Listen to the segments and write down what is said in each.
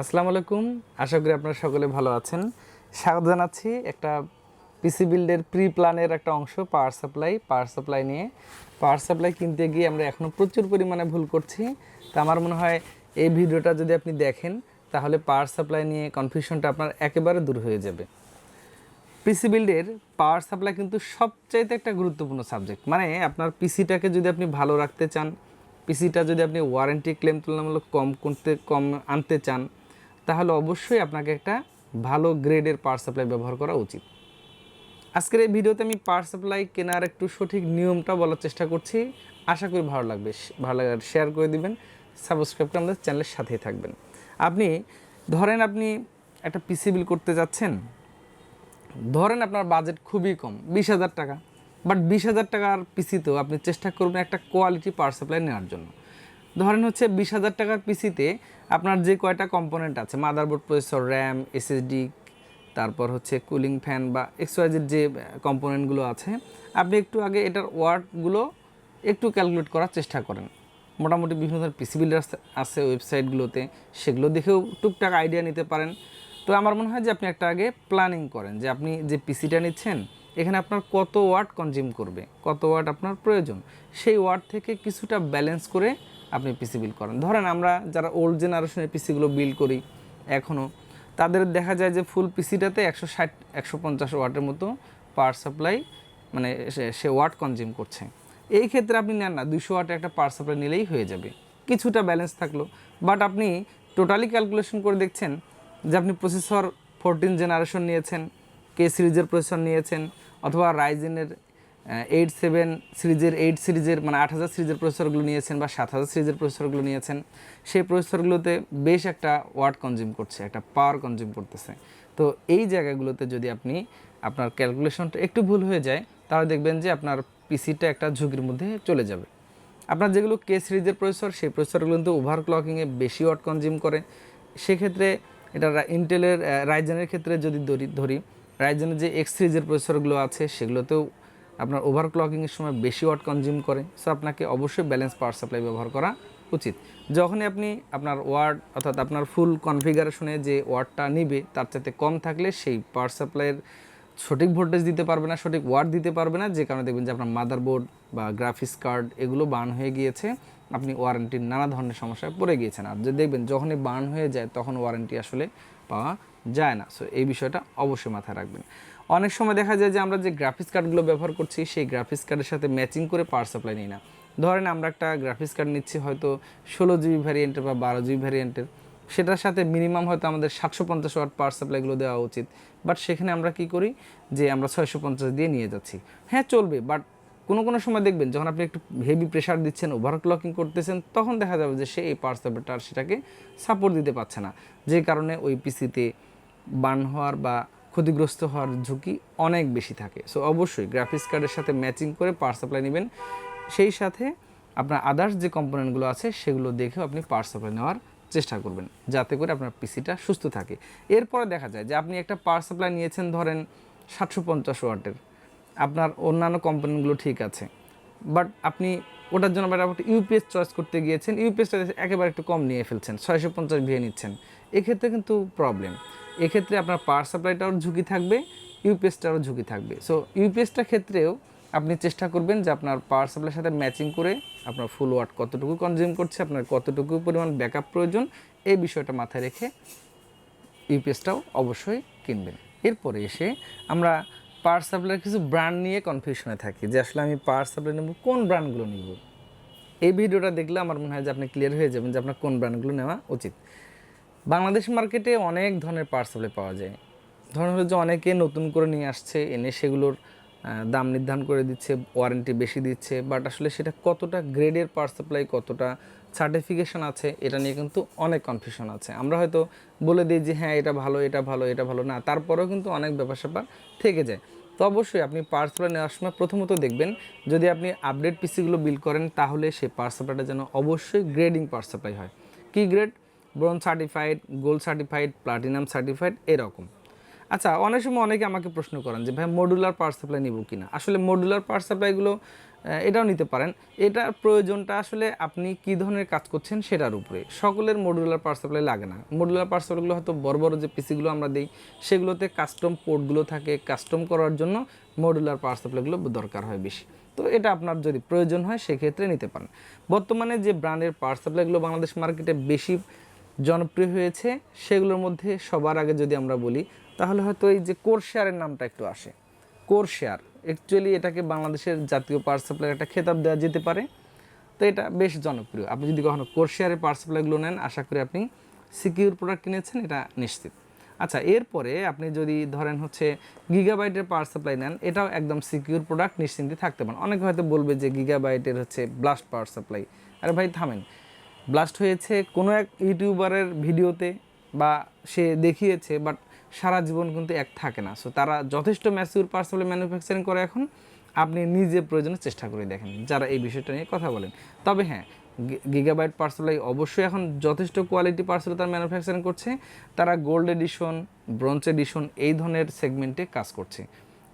আসসালামু আলাইকুম। আশা করি আপনারা সকলে ভালো আছেন। স্বাগত জানাচ্ছি একটা পিসি বিল্ডের প্রি প্ল্যানের একটা অংশ পাওয়ার সাপ্লাই পাওয়ার সাপ্লাই নিয়ে। পাওয়ার সাপ্লাই কিনতে গিয়ে আমরা এখনও প্রচুর পরিমাণে ভুল করছি। তা আমার মনে হয় এই ভিডিওটা যদি আপনি দেখেন, তাহলে পাওয়ার সাপ্লাই নিয়ে কনফিউশনটা আপনার একেবারে দূর হয়ে যাবে। পিসি বিল্ডের পাওয়ার সাপ্লাই কিন্তু সবচাইতে একটা গুরুত্বপূর্ণ সাবজেক্ট মানে আপনার পিসিটাকে যদি আপনি ভালো রাখতে চান পিসিটা যদি আপনি ওয়ারেন্টি ক্লেম তুলনামূলক কম করতে, কম আনতে চান তাহলে অবশ্যই আপনাকে একটা ভালো গ্রেডের পাওয়ার সাপ্লাই ব্যবহার করা উচিত। আজকের এই ভিডিওতে আমি পাওয়ার সাপ্লাই কেনার একটু সঠিক নিয়মটা বলার চেষ্টা করছি। আশা করি ভালো লাগবে। ভালো লাগলে শেয়ার করে দিবেন সাবস্ক্রাইব করে আমাদের চ্যানেলের সাথেই থাকবেন। আপনি ধরেন আপনি একটা পিসি বিল করতে যাচ্ছেন। ধরেন আপনার বাজেট খুবই কম, বিশ হাজার টাকা। বাট বিশ হাজার টাকার পিসিতেও আপনি চেষ্টা করবেন একটা কোয়ালিটি পাওয়ার সাপ্লাই নেওয়ার জন্য। ধরেন হচ্ছে বিশ হাজার টাকার পিসিতে আপনার যে কয়টা কম্পোনেন্ট আছে মাদারবোর্ড প্রসেসর র্যাম এসএসডি তারপর হচ্ছে কুলিং ফ্যান বা এক্সওয়াইজের যে কম্পোনেন্টগুলো আছে, আপনি একটু আগে এটার ওয়ার্ডগুলো একটু ক্যালকুলেট করার চেষ্টা করেন। মোটামুটি বিভিন্ন ধরনের পিসি বিল্ডার আছে ওয়েবসাইটগুলোতে সেগুলো দেখেও টুকটাক আইডিয়া নিতে পারেন। তো আমার মনে হয় যে আপনি একটা আগে প্ল্যানিং করেন যে আপনি যে পিসিটা নিচ্ছেন, এখানে আপনার কত ওয়াট কনজিউম করবে, কত ওয়াট আপনার প্রয়োজন, সেই ওয়াট থেকে কিছুটা ব্যালেন্স করে আপনি পিসি বিল করেন। ধরেন আমরা যারা ওল্ড জেনারেশনের পিসিগুলো বিল করি এখনও তাদের দেখা যায় যে ফুল পিসিটাতে একশো ষাট, একশো পঞ্চাশ ওয়াটের মতো পাওয়ার সাপ্লাই মানে সে- ওয়াট কনজিউম করছে। এই ক্ষেত্রে আপনি নেন না দুশো ওয়াটের একটা পাওয়ার সাপ্লাই নিলেই হয়ে যাবে। কিছুটা ব্যালেন্স থাকল। বাট আপনি টোটালি ক্যালকুলেশন করে দেখছেন যে আপনি প্রসেসর ফোরটিন জেনারেশন নিয়েছেন কে সিরিজের প্রসেসর নিয়েছেন, অথবা রাইজেনের এইট সেভেন সিরিজের এইট সিরিজের মানে আট হাজার সিরিজের প্রসেসরগুলো নিয়েছেন বা সাত হাজার সিরিজের প্রসেসরগুলো নিয়েছেন, সেই প্রসেসরগুলোতে বেশ একটা ওয়াট কনজিউম করছে, একটা পাওয়ার কনজিউম করতেছে। তো এই জায়গাগুলোতে যদি আপনি আপনার ক্যালকুলেশনটা একটু ভুল হয়ে যায়, তাহলে দেখবেন যে আপনার পিসিটা একটা ঝুঁকির মধ্যে চলে যাবে। আপনার যেগুলো কে সিরিজের প্রসেসর, সেই প্রসেসরগুলো কিন্তু ওভার ক্লকিংয়ে বেশি ওয়াট কনজিউম করে। সেক্ষেত্রে এটা ইন্টেলের রাইজেনের ক্ষেত্রে যদি ধরি ধরি রাইজেনের যে এক্স সিরিজের প্রসেসরগুলো আছে, সেগুলোতেও আপনার ওভার ক্লকিংয়ের সময় বেশি ওয়াট কনজিউম করে সো আপনাকে অবশ্যই ব্যালেন্স পাওয়ার সাপ্লাই ব্যবহার করা উচিত। যখনই আপনি আপনার ওয়ার্ড অর্থাৎ আপনার ফুল কনফিগারেশনে যে ওয়ার্ডটা নিবে, তার চাইতে কম থাকলে সেই পাওয়ার সাপ্লাইয়ের সঠিক ভোল্টেজ দিতে পারবে না, সঠিক ওয়ার্ড দিতে পারবে না, যে কারণে দেখবেন যে আপনার মাদারবোর্ড বা গ্রাফিক্স কার্ড এগুলো বার্ন হয়ে গিয়েছে, আপনি ওয়ারেন্টির নানা ধরনের সমস্যায় পড়ে গিয়েছেন। আর যদি দেখবেন যখনই বার্ন হয়ে যায়, তখন ওয়ারেন্টি আসলে পাওয়া যায় না। সো এই বিষয়টা অবশ্যই মাথায় রাখবেন। অনেক সময় দেখা যায় যে আমরা যে গ্রাফিক্স কার্ডগুলো ব্যবহার করছি, সেই গ্রাফিক্স কার্ডের সাথে ম্যাচিং করে পাওয়ার সাপ্লাই নিই না। ধরেন আমরা একটা গ্রাফিক্স কার্ড নিচ্ছি হয়তো ষোলো জিবি ভ্যারিয়েন্টের বা বারো জিবি ভ্যারিয়েন্টের সেটার সাথে মিনিমাম হয়তো আমাদের সাতশো পঞ্চাশ ওয়াট পাওয়ার সাপ্লাইগুলো দেওয়া উচিত। বাট সেখানে আমরা কি করি? যে আমরা ছয়শো পঞ্চাশ দিয়ে নিয়ে যাচ্ছি। হ্যাঁ চলবে। বাট কোনো কোনো সময় দেখবেন, যখন আপনি একটু হেভি প্রেশার দিচ্ছেন ওভারক্লকিং করতেছেন, তখন দেখা যাবে যে সে এই পাওয়ার সাপ্লাইটা আর সেটাকে সাপোর্ট দিতে পারছে না। যে কারণে ওই পিসিতে বার্ন হওয়ার বা ক্ষতিগ্রস্ত হওয়ার ঝুঁকি অনেক বেশি থাকে। সো অবশ্যই গ্রাফিক্স কার্ডের সাথে ম্যাচিং করে পাওয়ার সাপ্লাই নেবেন। সেই সাথে আপনার আদার্স যে কম্পোনেন্টগুলো আছে, সেগুলো দেখেও আপনি পাওয়ার সাপ্লাই নেওয়ার চেষ্টা করবেন, যাতে করে আপনার পিসিটা সুস্থ থাকে। এরপরে দেখা যায় যে আপনি একটা পাওয়ার সাপ্লাই নিয়েছেন, ধরেন সাতশো পঞ্চাশ ওয়াটের। আপনার অন্যান্য কম্পোনেন্টগুলো ঠিক আছে বাট আপনি ওটার জন্য আবার একটা ইউপিএস চয়েস করতে গিয়েছেন। ইউপিএসটা একেবারে একটু কম নিয়ে ফেলছেন, ছয়শো পঞ্চাশ ভিয়ে নিচ্ছেন। এক্ষেত্রে কিন্তু প্রবলেম এক্ষেত্রে আপনার পাওয়ার সাপ্লাইটাও ঝুঁকি থাকবে ইউপিএসটারও ঝুঁকি থাকবে। সো ইউপিএসটার ক্ষেত্রেও আপনি চেষ্টা করবেন যে আপনার পাওয়ার সাপ্লাইয়ের সাথে ম্যাচিং করে আপনার ফুল ওয়াট কতটুকু কনজিউম করছে, আপনার কতটুকু পরিমাণ ব্যাকআপ প্রয়োজন, এই বিষয়টা মাথায় রেখে ইউপিএসটাও অবশ্যই কিনবেন। এরপরে এসে আমরা পাওয়ার সাপ্লাইয়ের কিছু ব্র্যান্ড নিয়ে কনফিউশনে থাকি যে আসলে আমি পাওয়ার সাপ্লাই নেব, কোন ব্র্যান্ডগুলো নেব? এই ভিডিওটা দেখলে আমার মনে হয় যে আপনি ক্লিয়ার হয়ে যাবেন যে আপনার কোন ব্র্যান্ডগুলো নেওয়া উচিত। বাংলাদেশ মার্কেটে অনেক ধরনের পাওয়ার সাপ্লাই পাওয়া যায়। ধরুন হলো যে অনেকে নতুন করে নিয়ে আসছে, এনে সেগুলোর দাম নির্ধারণ করে দিচ্ছে ওয়ারেন্টি বেশি দিচ্ছে বাট আসলে সেটা কতটা গ্রেডের পাওয়ার সাপ্লাই কতটা সার্টিফিকেশন আছে, এটা নিয়ে কিন্তু অনেক কনফিউশন আছে। আমরা হয়তো বলে দিই যে হ্যাঁ এটা ভালো এটা ভালো এটা ভালো। না, তারপরেও কিন্তু অনেক ব্যাপার স্যাপার থেকে যায়। তো অবশ্যই আপনি পাওয়ার সাপ্লাই নেওয়ার সময় প্রথমত দেখবেন, যদি আপনি আপডেট পিসিগুলো বিল করেন, তাহলে সেই পাওয়ার সাপ্লাইটা যেন অবশ্যই গ্রেডিং পাওয়ার সাপ্লাই হয়। কী grade bronze certified gold certified platinum certified এরকম। আচ্ছা অনেক সময় অনেকে আমাকে প্রশ্ন করেন যে, ভাই মডুলার পাওয়ার সাপ্লাই নিব কিনা? আসলে মডুলার পাওয়ার সাপ্লাইগুলো এটাও নিতে পারেন। এটার প্রয়োজনটা আসলে আপনি কি ধরনের কাজ করছেন সেটার উপরে। সকলের মডুলার পাওয়ার সাপ্লাই লাগে না। মডুলার পাওয়ার সাপ্লাইগুলো হয়তো বড় বড় যে পিসিগুলো আমরা দিই, সেগুলোতে কাস্টম পোর্টগুলো থাকে কাস্টম করার জন্য মডুলার পাওয়ার সাপ্লাইগুলো দরকার হয় বেশি। তো এটা আপনার যদি প্রয়োজন হয়, সেক্ষেত্রে নিতে পারেন। বর্তমানে যে ব্র্যান্ডের পাওয়ার সাপ্লাইগুলো বাংলাদেশ মার্কেটে বেশি জনপ্রিয় হয়েছে, সেগুলোর মধ্যে সবার আগে যদি আমরা বলি, তাহলে হয়তো এই যে কোরশেয়ারের নামটা একটু আসে। কোরশেয়ার অ্যাকচুয়ালি এটাকে বাংলাদেশের জাতীয় পাওয়ার সাপ্লাইয়ের একটা খেতাব দেওয়া যেতে পারে। তো এটা বেশ জনপ্রিয়। আপনি যদি কখনো কোরশেয়ারের পাওয়ার সাপ্লাইগুলো নেন, আশা করি আপনি সিকিউর প্রোডাক্ট কিনেছেন, এটা নিশ্চিত। আচ্ছা এরপরে আপনি যদি ধরেন হচ্ছে গিগাবাইটের পাওয়ার সাপ্লাই নেন, এটাও একদম সিকিউর প্রোডাক্ট নিশ্চিন্তে থাকতে পারেন। অনেকে হয়তো বলবে যে গিগাবাইটের হচ্ছে ব্লাস্ট পাওয়ার সাপ্লাই আরে ভাই, থামেন। ব্লাস্ট হয়েছে কোনো এক ইউটিউবারের ভিডিওতে বা সে দেখিয়েছে বাট সারা জীবন কিন্তু এক থাকে না। সো তারা যথেষ্ট ম্যাসিউর পার্সেলে ম্যানুফ্যাকচারিং করে এখন। আপনি নিজে প্রয়োজনে চেষ্টা করে দেখেন, যারা এই বিষয়টা নিয়ে কথা বলেন। তবে হ্যাঁ গিগাবাইট পার্সেলাই অবশ্যই এখন যথেষ্ট কোয়ালিটি পার্সেল তারা ম্যানুফ্যাকচারিং করছে। তারা গোল্ড এডিশন ব্রঞ্জ এডিশন এই ধরনের সেগমেন্টে কাজ করছে।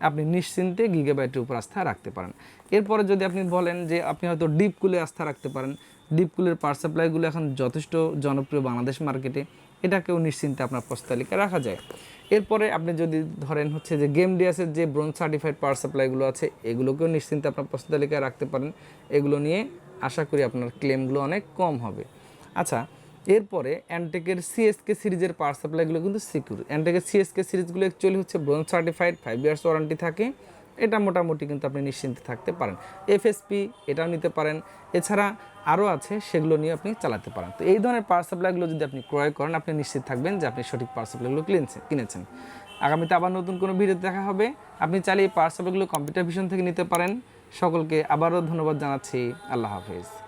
আপনি নিশ্চিন্তে গিগাবাইটের উপর আস্থা রাখতে পারেন। এরপরে যদি আপনি বলেন যে আপনি হয়তো ডিপ কুলে আস্থা রাখতে পারেন ডিপ কুলের পাওয়ার সাপ্লাইগুলো এখন যথেষ্ট জনপ্রিয় বাংলাদেশ মার্কেটে এটাকেও নিশ্চিন্তে আপনার পোস্ট রাখা যায়। এরপরে আপনি যদি ধরেন হচ্ছে যে গেম ডিএসের যে ব্রোঞ্জ সার্টিফাইড পাওয়ার সাপ্লাইগুলো আছে, এগুলোকেও নিশ্চিন্তে আপনার পোস্ট রাখতে পারেন। এগুলো নিয়ে আশা করি আপনার ক্লেমগুলো অনেক কম হবে। আচ্ছা এরপরে অ্যান্টেকের সিএসকে সিরিজের পাওয়ার সাপ্লাইগুলো কিন্তু সিকিউর অ্যান্টেকের সিএসকে সিরিজগুলো অ্যাকচুয়ালি হচ্ছে bronze certified five years warranty থাকে। এটা মোটামুটি কিন্তু আপনি নিশ্চিন্তে থাকতে পারেন। এফএসপি এটাও নিতে পারেন। এছাড়া আরও আছে, সেগুলো নিয়ে আপনি চালাতে পারেন। তো এই ধরনের পাওয়ার সাপ্লাইগুলো যদি আপনি ক্রয় করেন, আপনি নিশ্চিত থাকবেন যে আপনি সঠিক পাওয়ার সাপ্লাইগুলো কিনেছেন কিনেছেন। আগামীতে আবার নতুন কোনো ভিডিও দেখা হবে। আপনি চাইলে এই পাওয়ার সাপ্লাইগুলো কম্পিউটার ভিশন থেকে নিতে পারেন। সকলকে আবারও ধন্যবাদ জানাচ্ছি। আল্লাহ হাফিজ।